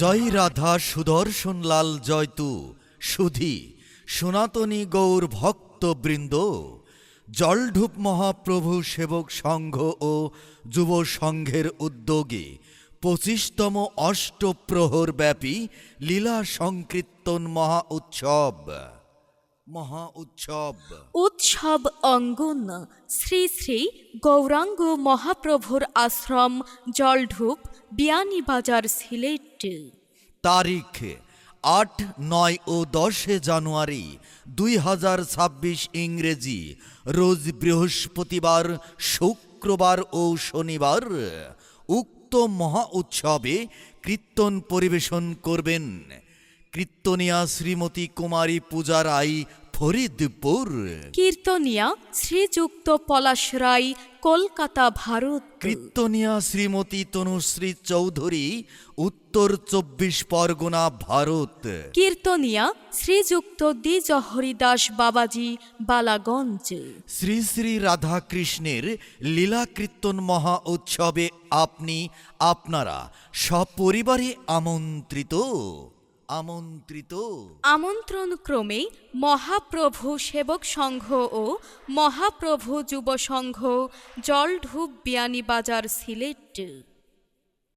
জয় রাধা সুদর্শন লাল জয়তু সুধি, সনাতনী গৌর ভক্তবৃন্দ, জলঢুপ মহাপ্রভু সেবক সংঘ ও যুব সংঘের উদ্যোগে পঁচিশতম অষ্টপ্রহর ব্যাপী লীলা সংকীর্তন মহা উৎসব। মহা উৎসব। উৎসব অঙ্গন শ্রী শ্রী গৌরাঙ্গ মহাপ্রভুর আশ্রম জলঢুপ বিয়ানীবাজার সিলেট। তারিখ আট নয় ও দশে জানুয়ারি দুই হাজার ছাব্বিশ ইংরেজি রোজ বৃহস্পতিবার শুক্রবার ও শনিবার উক্ত মহা উৎসবে কীর্তন পরিবেশন করবেন। কীর্তনিয়া শ্রীমতী কুমারী পূজা রাই ফরিদপুর। কীর্তনিয়া শ্রীযুক্ত পলাশ রায় কলকাতা ভারত। কীর্তনিয়া শ্রীমতী তনুশ্রী চৌধুরী উত্তর চব্বিশ পরগনা ভারত। কীর্তনিয়া শ্রীযুক্ত দ্বিজ হরিদাস বাবাজি বালাগঞ্জ। শ্রী শ্রী রাধাকৃষ্ণের লীলা কীর্তন মহা উৎসবে আপনি আপনারা সপরিবারে আমন্ত্রিত। আমন্ত্রিত। আমন্ত্রণ ক্রমে মহাপ্রভু সেবক সংঘ ও মহাপ্রভু যুব সংঘ জলঢুপ বিয়ানীবাজার সিলেট।